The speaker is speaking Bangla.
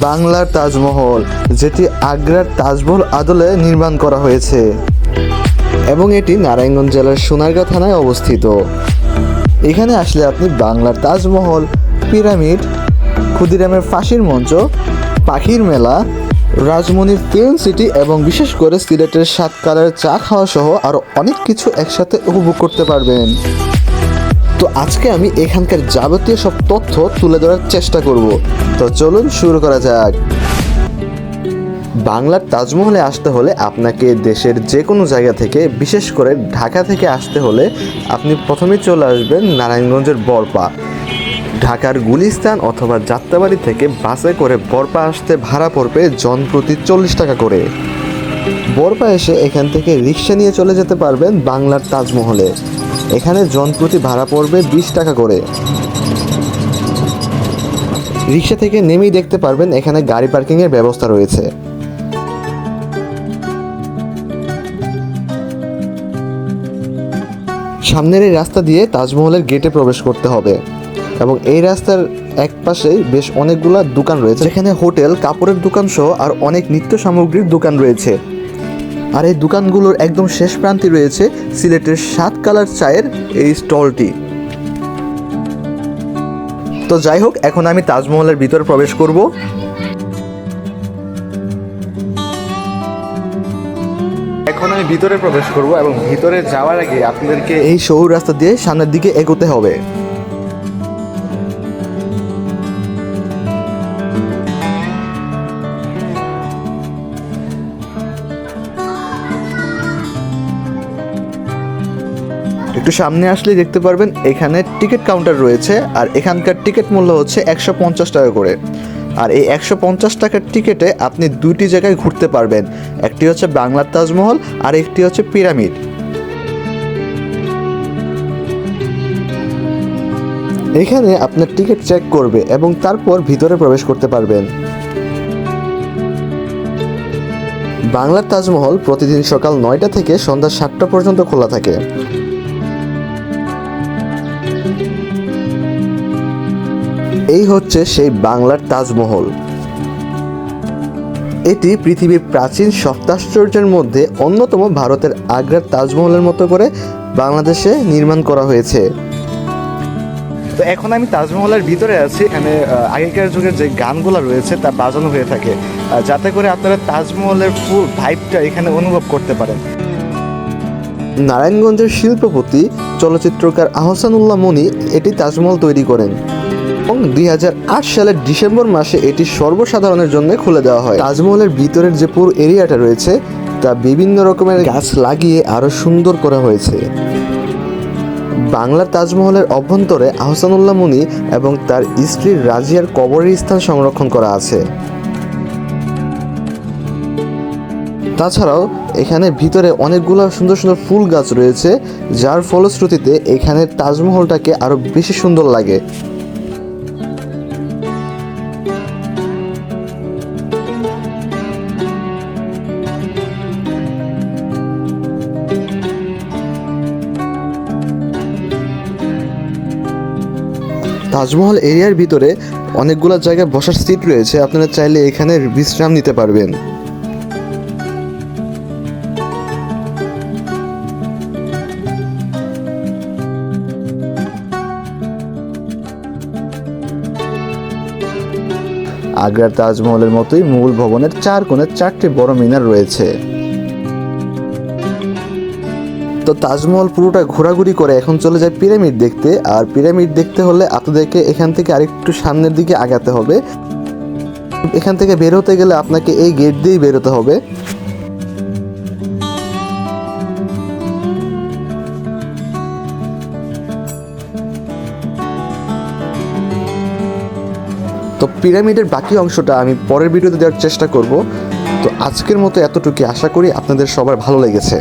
বাংলার তাজমহল, যেটি আগ্রার তাজমহল আদলে নির্মাণ করা হয়েছে। এবং এটি নারায়ণগঞ্জ জেলার সোনারগাঁ থানায় অবস্থিত। এখানে আসলে আপনি বাংলার তাজমহল, পিরামিড, ক্ষুদিরামের ফাঁসির মঞ্চ, পাখির মেলা, রাজমণির ফিল্ম সিটি এবং বিশেষ করে সিলেটের সাত কালার চা খাওয়া সহ আরও অনেক কিছু একসাথে উপভোগ করতে পারবেন। তো আজকে আমি এখানকার যাবতীয় সব তথ্য তুলে ধরার চেষ্টা করব। তো চলুন শুরু করা যাক। বাংলার তাজমহলে আসতে হলে আপনাকে দেশের যে কোনো জায়গা থেকে, বিশেষ করে ঢাকা থেকে আসতে হলে আপনি প্রথমে চলে আসবেন নারায়ণগঞ্জের বরপা। ঢাকার গুলিস্তান অথবা যাত্রাবাড়ি থেকে বাসে করে বরপা আসতে ভাড়া পড়বে জন প্রতি চল্লিশ টাকা করে। বরপা এসে এখান থেকে রিক্সা নিয়ে চলে যেতে পারবেন বাংলার তাজমহলে। এখানে জন প্রতি ভাড়া পড়বে বিশ টাকা করে। রিক্সা থেকে নেমেই দেখতে পারবেন এখানে গাড়ি পার্কিংয়ের ব্যবস্থা রয়েছে। সামনের এই রাস্তা দিয়ে তাজমহলের গেটে প্রবেশ করতে হবে এবং এই রাস্তার এক পাশেই বেশ অনেকগুলা দোকান রয়েছে এখানে হোটেল, কাপড়ের দোকান সহ আর অনেক নিত্য সামগ্রীর দোকান রয়েছে। আর এই দোকানগুলোর একদম শেষ প্রান্তে রয়েছে সিলেটের সাত কালার চায়ের এই স্টলটি। তো যাই হোক, এখন আমি তাজমহলের ভিতরে প্রবেশ করব। এখন আমি ভিতরে প্রবেশ করব এবং ভিতরে যাওয়ার আগে আপনাদেরকে এই সরু রাস্তা দিয়ে সামনের দিকে এগোতে হবে। একটু সামনে আসলেই দেখতে পারবেন, এখানে টিকিট কাউন্টার রয়েছে, আর এখানকার টিকিট মূল্য হচ্ছে একশো পঞ্চাশ টাকা করে। আর এই একশো পঞ্চাশ টাকার টিকিটে আপনি দুইটি জায়গায় ঘুরতে পারবেন, একটি হচ্ছে বাংলার তাজমহল আর একটি হচ্ছে পিরামিড। এখানে আপনার টিকিট চেক করবে এবং তারপর ভিতরে প্রবেশ করতে পারবেন। বাংলার তাজমহল প্রতিদিন সকাল নয়টা থেকে সন্ধ্যা সাতটা পর্যন্ত খোলা থাকে। এই হচ্ছে সেই বাংলার তাজমহল। এটি পৃথিবীর প্রাচীন সপ্তাশ্চর্যের মধ্যে অন্যতম ভারতের আগ্রার তাজমহলের মতো করে বাংলাদেশে নির্মাণ করা হয়েছে। তো এখন আমি তাজমহলের ভিতরে আছি। এখানে আগেকার যুগের যে গানগুলো রয়েছে তা বাজানো হয়ে থাকে। যাতে করে আপনারা তাজমহলের ফুল ভাইবটা এখানে অনুভব করতে পারেন। নারায়ণগঞ্জের শিল্পপতি চলচ্চিত্রকার আহসানুল্লাহ মনি এটি তাজমহল তৈরি করেন। এবং দুই হাজার আট সালের ডিসেম্বর মাসে এটি সর্বসাধারণের জন্য খুলে দেওয়া হয়। তাজমহলের ভিতরের যে পুরো এরিয়াটা রয়েছে, তা বিভিন্ন রকমের গাছ লাগিয়ে আরও সুন্দর করা হয়েছে। বাংলার তাজমহলের অভ্যন্তরে আহসানুল্লাহ মুনি এবং তার স্ত্রী রাজিয়ার কবরের স্থান সংরক্ষণ করা আছে। তাছাড়াও এখানে ভিতরে অনেকগুলো সুন্দর সুন্দর ফুল গাছ রয়েছে, যার ফলশ্রুতিতে এখানে তাজমহলটাকে আরও বেশি সুন্দর লাগে। তাজমহল এরিয়ার ভিতরে অনেকগুলো জায়গায় বসার সিট রয়েছে। আপনারা চাইলে এখানে বিশ্রাম নিতে পারবেন। আগ্রার তাজমহলের মতোই মূল ভবনের চার কোণে চারটি বড় মিনার রয়েছে। তো তাজমহল পুরোটা ঘোরাঘুরি করে এখন চলে যায় পিরামিড দেখতে, আর পিরামিড দেখতে হলে আপনাদেরকে এখান থেকে আরেকটু সামনের দিকে আগাতে হবে। এখান থেকে বের হতে গেলে আপনাকে এই গেট দিয়েই বেরোতে হবে। তো পিরামিডের বাকি অংশটা আমি পরের ভিডিওতে দেওয়ার চেষ্টা করব। তো আজকের মতো এতটুকু আশা করি আপনাদের সবার ভালো লেগেছে।